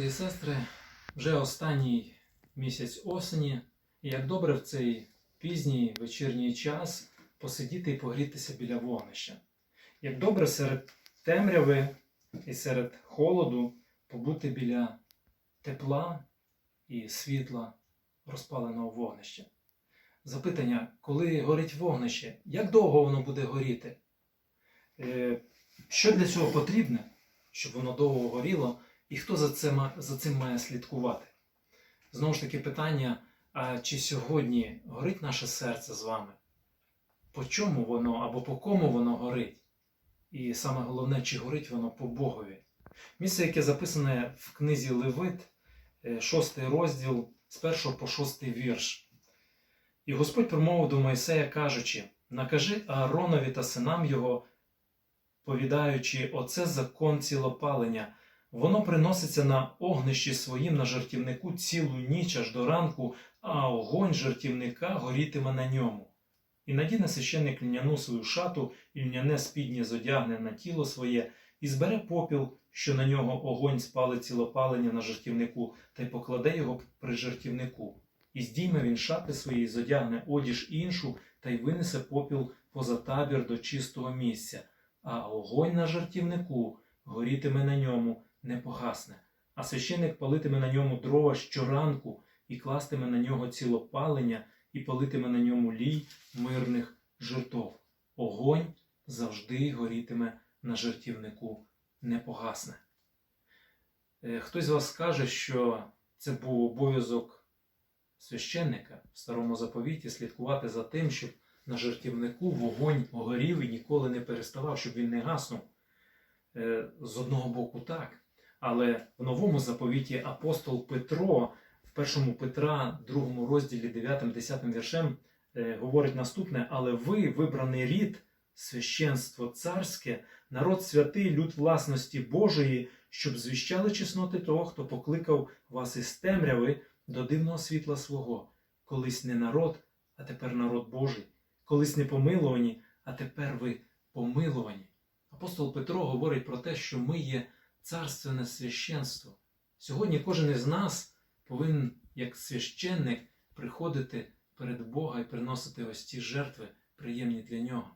брати і сестри. Вже останній місяць осені, і як добре в цей пізній вечірній час посидіти і погрітися біля вогнища. Як добре серед темряви і серед холоду побути біля тепла і світла розпаленого вогнища. Запитання, коли горить вогнище, як довго воно буде горіти? Е, Що для цього потрібне, щоб воно довго горіло? І хто за, це, ма- за цим має слідкувати? Знову ж таки, питання: а чи сьогодні горить наше серце з вами? По чому воно або по кому воно горить? І саме головне, чи горить воно по Богові? Місце, яке записане в книзі Левит, е, шостий розділ з першого по шостий вірш. І Господь промовив до Мойсея, кажучи: Накажи Ааронові та синам його, повідаючи, оце закон цілопалення. Воно приноситься на огнищі своїм на жертівнику цілу ніч аж до ранку, а огонь жертівника горітиме на ньому. І надіне священник льняну свою шату, і льняне спіднє зодягне на тіло своє, і збере попіл, що на нього огонь спалить цілопалення на жертівнику, та й покладе його при жертівнику. І здійме він шати свої, зодягне одіж іншу, та й винесе попіл поза табір до чистого місця, а огонь на жертівнику горітиме на ньому, не погасне, а священик палитиме на ньому дрова щоранку і кластиме на нього цілопалення і палитиме на ньому лій мирних жертов. Огонь завжди горітиме на жертівнику, не погасне. Е, Хтось з вас скаже, що це був обов'язок священника в старому заповіті слідкувати за тим, щоб на жертівнику вогонь горів і ніколи не переставав, щоб він не гаснув. Е, З одного боку, так. Але в новому заповіті апостол Петро в першому Петра, другому розділі 9-10 віршем е, говорить наступне: Але ви, вибраний рід, священство царське, народ святий, люд власності Божої, щоб звіщали чесноти того, хто покликав вас із темряви до дивного світла свого, колись не народ, а тепер народ Божий, колись не помилувані, а тепер ви помилувані. Апостол Петро говорить про те, що ми є царственне священство. Сьогодні кожен із нас повинен, як священник, приходити перед Бога і приносити ось ті жертви, приємні для нього.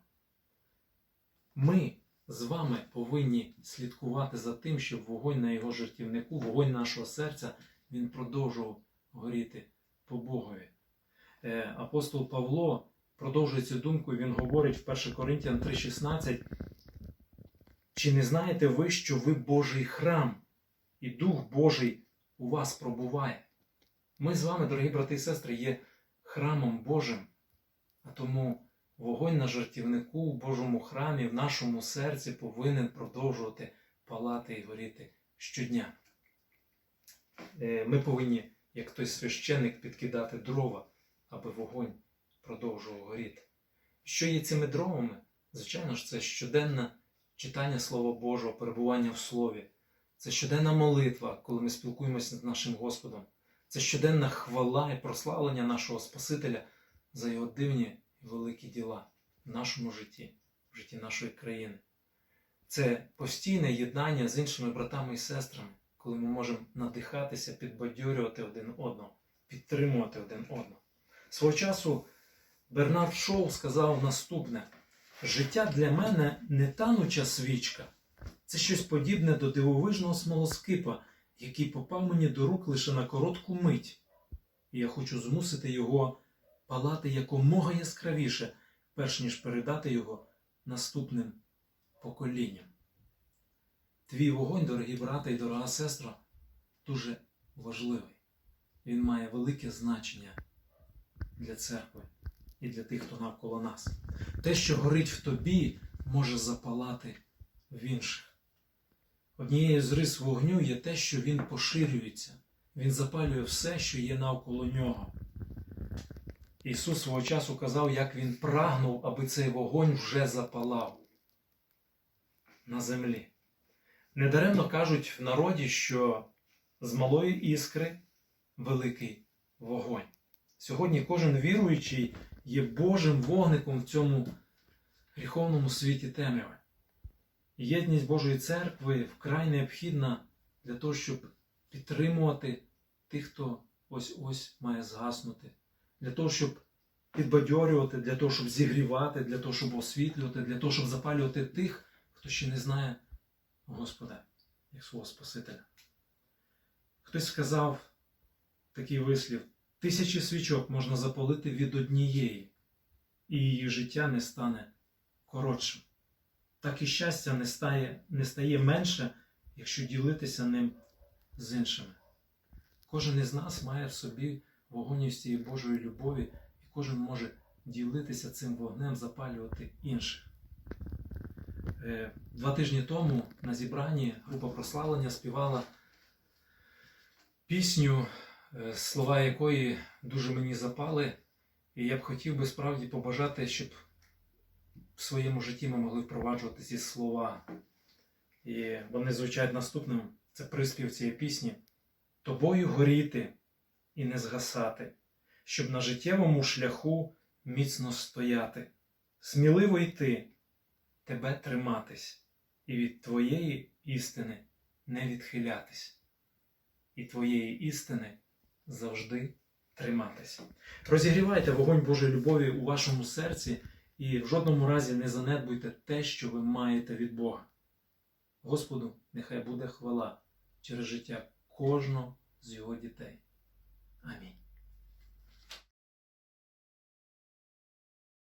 Ми з вами повинні слідкувати за тим, щоб вогонь на його жертівнику, вогонь нашого серця, він продовжував горіти по Богові. Е, Апостол Павло продовжує цю думку, він говорить в 1 Коринтян 3,16. Чи не знаєте ви, що ви Божий храм, і Дух Божий у вас пробуває? Ми з вами, дорогі брати і сестри, є храмом Божим, а тому вогонь на жертівнику у Божому храмі, в нашому серці повинен продовжувати палати і горіти щодня. Е, Ми повинні, як той священик, підкидати дрова, аби вогонь продовжував горіти. Що є цими дровами? Звичайно ж, це щоденне читання Слова Божого, перебування в Слові. Це щоденна молитва, коли ми спілкуємося з нашим Господом. Це щоденна хвала і прославлення нашого Спасителя за його дивні і великі діла в нашому житті, в житті нашої країни. Це постійне єднання з іншими братами і сестрами, коли ми можемо надихатися, підбадьорювати один одного, підтримувати один одного. Свого часу Бернард Шоу сказав наступне: життя для мене не тануча свічка, це щось подібне до дивовижного смолоскипа, який попав мені до рук лише на коротку мить. І я хочу змусити його палати якомога яскравіше, перш ніж передати його наступним поколінням. Твій вогонь, дорогі брата і дорога сестра, дуже важливий. Він має велике значення для церкви і для тих, хто навколо нас. Те, що горить в тобі, може запалати в інших. Однією з рис вогню є те, що він поширюється, він запалює все, що є навколо нього. Ісус свого часу казав, як він прагнув, аби цей вогонь вже запалав на землі. Недаремно кажуть в народі, що з малої іскри великий вогонь. Сьогодні кожен віруючий є Божим вогником в цьому гріховному світі темряви. Єдність Божої церкви вкрай необхідна для того, щоб підтримувати тих, хто ось ось має згаснути, для того, щоб підбадьорювати, для того, щоб зігрівати, для того, щоб освітлювати, для того, щоб запалювати тих, хто ще не знає Господа як свого Спасителя. Хтось сказав такий вислів: тисячі свічок можна запалити від однієї, і її життя не стане коротшим. Так і щастя не стає, не стає менше, якщо ділитися ним з іншими. Кожен із нас має в собі вогонь із цієї Божої любові, і кожен може ділитися цим вогнем, запалювати інших. Е, Два тижні тому на зібранні група прославлення співала пісню, слова якої дуже мені запали, і я б хотів би справді побажати, щоб в своєму житті ми могли впроваджувати ці слова. І вони звучать наступним. Це приспів цієї пісні. Тобою горіти і не згасати, щоб на життєвому шляху міцно стояти, сміливо йти, тебе триматись, і від твоєї істини не відхилятись, і твоєї істини завжди триматись. Розігрівайте вогонь Божої любові у вашому серці і в жодному разі не занедбуйте те, що ви маєте від Бога. Господу нехай буде хвала через життя кожного з його дітей. Амінь.